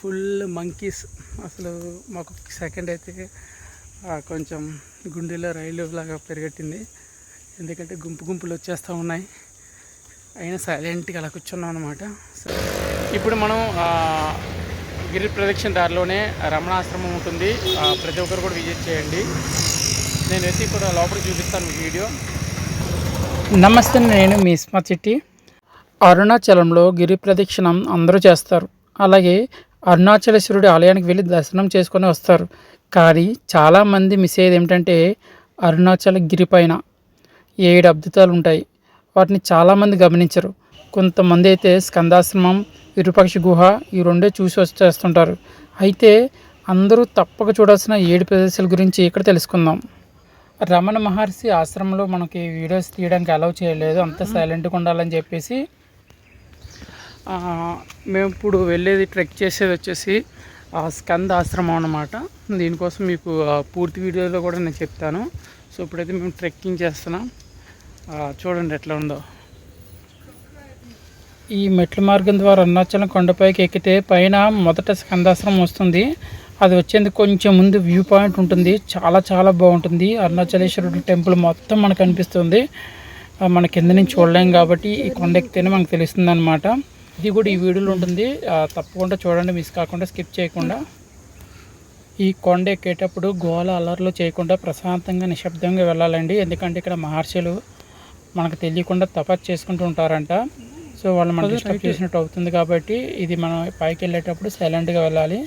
Full monkeys. అసలు మాకు second అయితే కొంచెం గుండెలో రైలు లాగా పెరిగట్టింది. ఎందుకంటే గుంపు గుంపులు వచ్చేస్తూ ఉన్నాయి. అయినా సైలెంట్గా అలా కూర్చున్నాం అనమాట ఇప్పుడు మనం గిరి ప్రదక్షిణ దారిలోనే రమణాశ్రమం ఉంటుంది. ప్రతి ఒక్కరు కూడా విజిట్ చేయండి. నేనైతే ఇప్పుడు లోపల చూపిస్తాను మీకు వీడియో. నమస్తే నేను మీ స్మా చెట్టి. అరుణాచలంలో గిరి ప్రదక్షిణం అందరూ చేస్తారు. అలాగే అరుణాచలేశ్వరుడి ఆలయానికి వెళ్ళి దర్శనం చేసుకొని వస్తారు. కానీ చాలామంది మిస్ అయ్యేది ఏమిటంటే అరుణాచల గిరి పైన ఏడు అద్భుతాలు ఉంటాయి. వాటిని చాలామంది గమనించరు. కొంతమంది అయితే స్కందాశ్రమం విరూపాక్ష గుహ ఈ రెండే చూసి వచ్చేస్తుంటారు అయితే అందరూ తప్పక చూడాల్సిన ఏడు ప్రదేశాల గురించి ఇక్కడ తెలుసుకుందాం. రమణ మహర్షి ఆశ్రమంలో మనకి వీడియోస్ తీయడానికి అలౌ చేయలేదు. అంత సైలెంట్గా ఉండాలని చెప్పేసి మేము ఇప్పుడు వెళ్ళేది ట్రెక్ చేసేది వచ్చేసి ఆ స్కంద ఆశ్రమం అనమాట దీనికోసం మీకు పూర్తి వీడియోలో కూడా నేను చెప్తాను. సో ఇప్పుడైతే మేము ట్రెక్కింగ్ చేస్తున్నాం. చూడండి ఎట్లా ఉందో. ఈ మెట్ల మార్గం ద్వారా అరుణాచలం కొండపైకి ఎక్కితే పైన మొదట స్కందాశ్రమం వస్తుంది. అది వచ్చేందుకు కొంచెం ముందు వ్యూ పాయింట్ ఉంటుంది. చాలా చాలా బాగుంటుంది. అరుణాచలేశ్వరుడు టెంపుల్ మొత్తం మనకు అనిపిస్తుంది. మన కింద నుంచి చూడలేం కాబట్టి ఈ కొండ ఎక్కితేనే మనకు తెలుస్తుంది అనమాట ఇది కూడా ఈ వీడియోలో ఉంటుంది. తప్పకుండా చూడండి మిస్ కాకుండా స్కిప్ చేయకుండా. ఈ కొండ ఎక్కేటప్పుడు గోల అలర్లు చేయకుండా ప్రశాంతంగా నిశ్శబ్దంగా వెళ్ళాలండి. ఎందుకంటే ఇక్కడ మహర్షులు మనకు తెలియకుండా తపస్సు చేసుకుంటూ ఉంటారంట. సో వాళ్ళు మనం డిస్టర్బ్ చేసినట్టు అవుతుంది కాబట్టి ఇది మనం పైకి వెళ్ళేటప్పుడు సైలెంట్గా వెళ్ళాలి.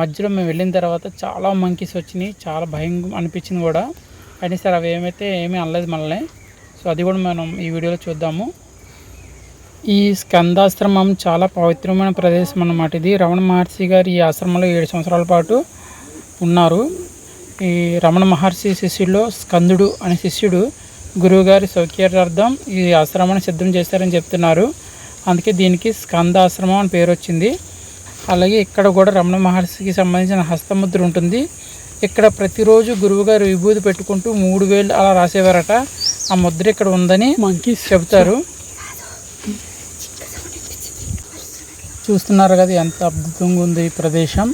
మధ్యలో మేము వెళ్ళిన తర్వాత చాలా మంకీస్ వచ్చినాయి. చాలా భయం అనిపించింది కూడా. అయినా సరే అవి ఏమైతే ఏమీ అనలేదు మనల్ని. సో అది కూడా మనం ఈ వీడియోలో చూద్దాము. ఈ స్కందాశ్రమం చాలా పవిత్రమైన ప్రదేశం అన్నమాట ఇది. రమణ మహర్షి గారు ఈ ఆశ్రమంలో ఏడు సంవత్సరాల పాటు ఉన్నారు. ఈ రమణ మహర్షి శిష్యుల్లో స్కందుడు అనే శిష్యుడు గురువుగారి సౌఖ్యార్థం ఈ ఆశ్రమాన్ని సిద్ధం చేశారని చెప్తున్నారు. అందుకే దీనికి స్కందాశ్రమం అని పేరు వచ్చింది. అలాగే ఇక్కడ కూడా రమణ మహర్షికి సంబంధించిన హస్తముద్ర ఉంటుంది. ఇక్కడ ప్రతిరోజు గురువుగారు విభూతి పెట్టుకుంటూ మూడు వేలు అలా రాసేవారట. ఆ ముద్ర ఇక్కడ ఉందని మనకి చెబుతారు. చూస్తున్నారు కదా ఎంత అద్భుతంగా ఉంది ఈ ప్రదేశం.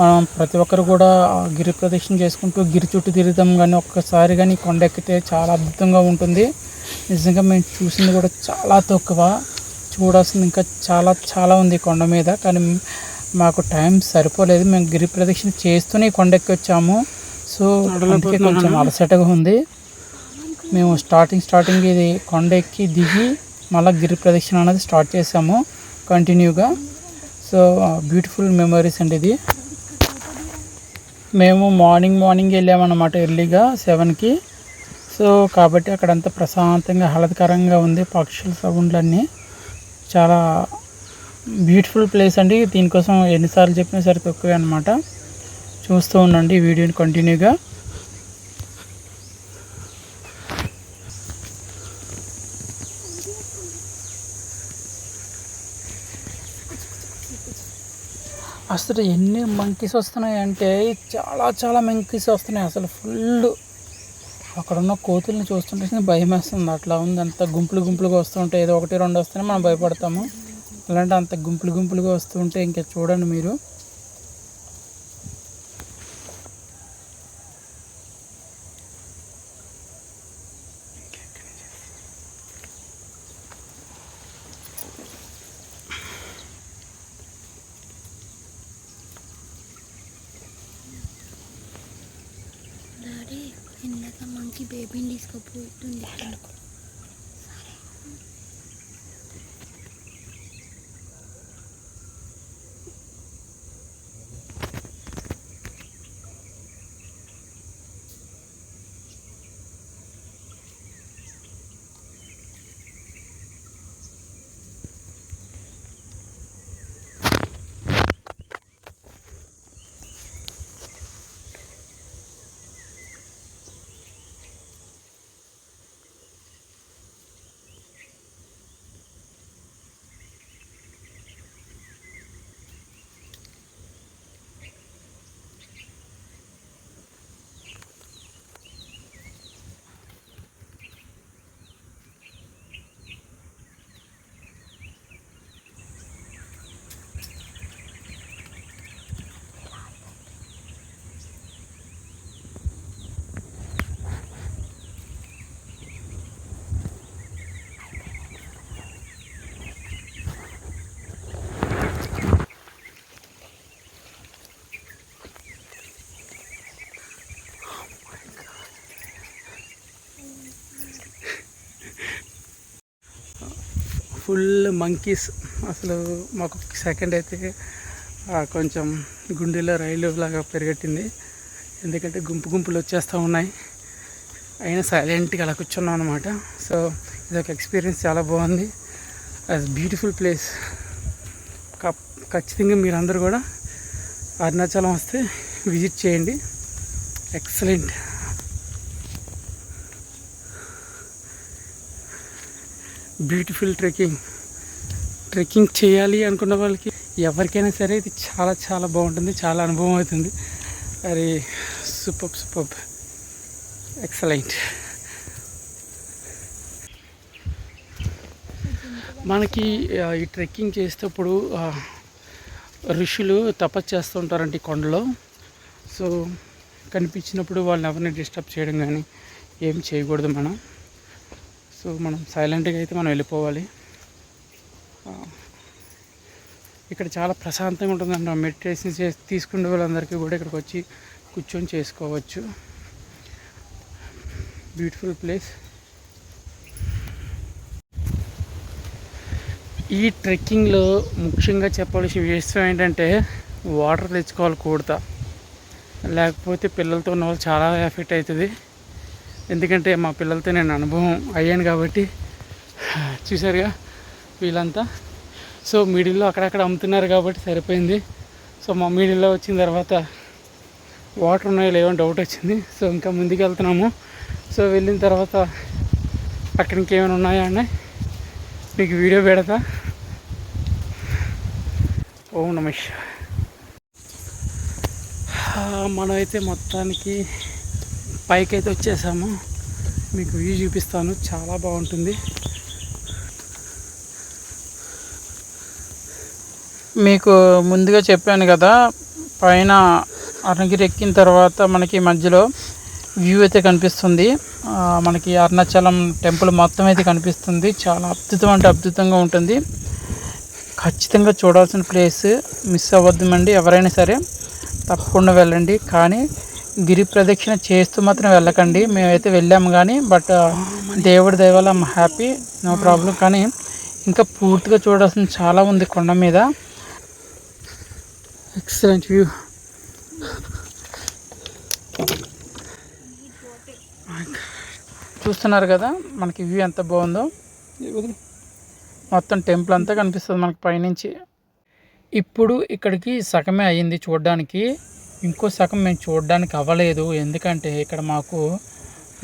మనం ప్రతి ఒక్కరు కూడా గిరి ప్రదక్షిణ చేసుకుంటూ గిరి చుట్టూ తిరుగుతాం కానీ ఒక్కసారి కానీ కొండ ఎక్కితే చాలా అద్భుతంగా ఉంటుంది. నిజంగా మేము చూసింది కూడా చాలా తక్కువ. చూడాల్సింది ఇంకా చాలా చాలా ఉంది కొండ మీద. కానీ మాకు టైం సరిపోలేదు. మేము గిరి ప్రదక్షిణ చేస్తూనే ఈ కొండ ఎక్కి వచ్చాము సో అందుకే కొంచెం అలసటగా ఉంది. మేము స్టార్టింగ్ స్టార్టింగ్ ఇది కొండ ఎక్కి దిగి మళ్ళీ గిరి ప్రదక్షిణ అనేది స్టార్ట్ చేసాము కంటిన్యూగా. సో బ్యూటిఫుల్ మెమరీస్ అండి ఇది. మేము మార్నింగ్ మార్నింగ్ వెళ్ళామన్నమాట ఎర్లీగా సెవెన్కి. సో కాబట్టి అక్కడంతా ప్రశాంతంగా ఆహ్లాదకరంగా ఉంది. పక్షుల సౌండ్లన్నీ చాలా బ్యూటిఫుల్ ప్లేస్ అండి. దీనికోసం ఎన్నిసార్లు చెప్పినా సరే తక్కువే అనమాట చూస్తూ ఉండండి వీడియోని కంటిన్యూగా. అసలు ఎన్ని మంకీస్ వస్తున్నాయి అంటే చాలా చాలా మంకీస్ వస్తున్నాయి. అసలు ఫుల్ అక్కడ ఉన్న కోతుల్ని చూస్తుంటే భయం వేస్తుంది అట్లా ఉంది. అంత గుంపులు గుంపులుగా వస్తుంటే ఏదో ఒకటి రెండు వస్తేనే మనం భయపడతాము. అలాంటి అంత గుంపులు గుంపులుగా వస్తుంటే ఇంకా చూడండి మీరు డాడీ ఇందాక మంకీ బేబీని ఫుల్ మంకీస్. అసలు మాకు సెకండ్ అయితే కొంచెం గుండెలో రైలు లాగా పెరిగట్టింది. ఎందుకంటే గుంపు గుంపులు వచ్చేస్తూ ఉన్నాయి. అయినా సైలెంట్గా అలా కూర్చున్నాం అనమాట సో ఇదొక ఎక్స్పీరియన్స్ చాలా బాగుంది. As beautiful place. ఖచ్చితంగా మీరందరూ కూడా అరుణాచలం వస్తే విజిట్ చేయండి. ఎక్సలెంట్. Beautiful trekking. ట్రెక్కింగ్ చేయాలి అనుకున్న వాళ్ళకి ఎవరికైనా సరే ఇది చాలా చాలా బాగుంటుంది చాలా అనుభవం అవుతుంది. అరే సూపర్ సూపర్ ఎక్సలెంట్ మనకి ఈ ట్రెక్కింగ్ చేసేటప్పుడు ఋషులు తపస్సు చేస్తూ ఉంటారండి కొండలో. సో కనిపించినప్పుడు వాళ్ళని ఎవరిని డిస్టర్బ్ చేయడం కానీ ఏం చేయకూడదు మనం. సో మనం సైలెంట్గా అయితే మనం వెళ్ళిపోవాలి. ఇక్కడ చాలా ప్రశాంతంగా ఉంటుందండి. మెడిటేషన్ చేసి తీసుకునే వాళ్ళందరికీ కూడా ఇక్కడికి వచ్చి కూర్చొని చేసుకోవచ్చు. బ్యూటిఫుల్ ప్లేస్ ఈ ట్రెక్కింగ్లో ముఖ్యంగా చెప్పాల్సిన విషయం ఏంటంటే వాటర్ తెచ్చుకోవాలి కూడతా. లేకపోతే పిల్లలతో ఉన్న వాళ్ళు చాలా ఎఫెక్ట్ అవుతుంది. ఎందుకంటే మా పిల్లలతో నేను అనుభవం అయ్యాను కాబట్టి చూసారుగా వీళ్ళంతా. సో మిడిల్లో అక్కడక్కడ అమ్ముతున్నారు కాబట్టి సరిపోయింది. సో మా మిడిల్లో వచ్చిన తర్వాత వాటర్ ఉన్నాయో లేవో డౌట్ వచ్చింది. సో ఇంకా ముందుకు వెళ్తున్నాము సో వెళ్ళిన తర్వాత అక్కడ ఇంకేమైనా ఉన్నాయా అని మీకు వీడియో పెడతా. ఓం నమేష్ మనమైతే మొత్తానికి పైకి అయితే వచ్చేసాము. మీకు వ్యూ చూపిస్తాను. చాలా బాగుంటుంది. మీకు ముందుగా చెప్పాను కదా పైన అరుణగిరి ఎక్కిన తర్వాత మనకి మధ్యలో వ్యూ అయితే కనిపిస్తుంది. మనకి అరుణాచలం టెంపుల్ మొత్తం అయితే కనిపిస్తుంది. చాలా అద్భుతం అంటే అద్భుతంగా ఉంటుంది. ఖచ్చితంగా చూడాల్సిన ప్లేస్ మిస్ అవ్వద్దండి ఎవరైనా సరే. తప్పకుండా వెళ్ళండి. కానీ గిరి ప్రదక్షిణ చేస్తూ మాత్రం వెళ్ళకండి. మేమైతే వెళ్ళాము కానీ బట్ దేవుడి దయ హ్యాపీ నో ప్రాబ్లం కానీ ఇంకా పూర్తిగా చూడాల్సిన చాలా ఉంది కొండ మీద. ఎక్సలెంట్ వ్యూ చూస్తున్నారు కదా మనకి వ్యూ ఎంత బాగుందో. మొత్తం టెంపుల్ అంతా కనిపిస్తుంది మనకి పైనుంచి. ఇప్పుడు ఇక్కడికి సగమే అయ్యింది చూడడానికి. ఇంకో సగం మేము చూడడానికి అవ్వలేదు. ఎందుకంటే ఇక్కడ మాకు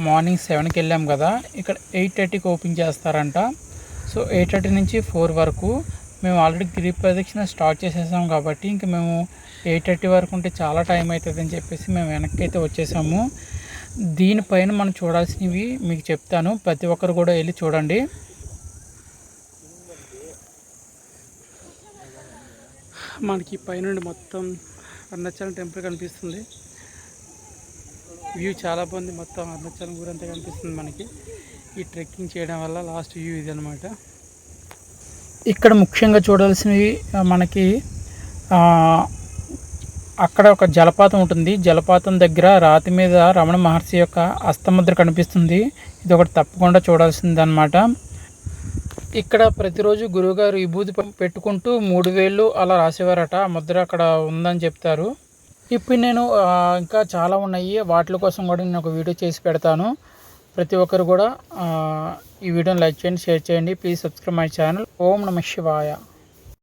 మార్నింగ్ సెవెన్కి వెళ్ళాం కదా. ఇక్కడ ఎయిట్ థర్టీకి ఓపెన్ చేస్తారంట. సో ఎయిట్ థర్టీ నుంచి ఫోర్ వరకు మేము ఆల్రెడీ గిరి ప్రదక్షిణ స్టార్ట్ చేసేసాం కాబట్టి ఇంక మేము ఎయిట్ థర్టీ వరకు ఉంటే చాలా టైం అవుతుందని చెప్పేసి మేము వెనక్కి అయితే వచ్చేసాము. దీనిపైన మనం చూడాల్సినవి మీకు చెప్తాను. ప్రతి ఒక్కరు కూడా వెళ్ళి చూడండి. మనకి పైనుండి మొత్తం అరుణాచలం టెంపుల్ కనిపిస్తుంది. వ్యూ చాలా బాగుంది. మొత్తం అరుణాచలం ఊరంతా కనిపిస్తుంది మనకి. ఈ ట్రెక్కింగ్ చేయడం వల్ల లాస్ట్ వ్యూ ఇది అనమాట ఇక్కడ ముఖ్యంగా చూడాల్సినవి మనకి అక్కడ ఒక జలపాతం ఉంటుంది. జలపాతం దగ్గర రాతి మీద రమణ మహర్షి యొక్క అస్తముద్ర కనిపిస్తుంది. ఇది ఒకటి తప్పకుండా చూడాల్సింది అనమాట ఇక్కడ ప్రతిరోజు గురువుగారు విభూతి పెట్టుకుంటూ మూడు వేలు అలా రాసేవారట. ముద్ర అక్కడ ఉందని చెప్తారు. ఇప్పుడు నేను ఇంకా చాలా ఉన్నాయి. వాటి కోసం కూడా నేను ఒక వీడియో చేసి పెడతాను. ప్రతి ఒక్కరు కూడా ఈ వీడియోని లైక్ చేయండి షేర్ చేయండి. Please subscribe my channel. ఓం నమ శివాయ.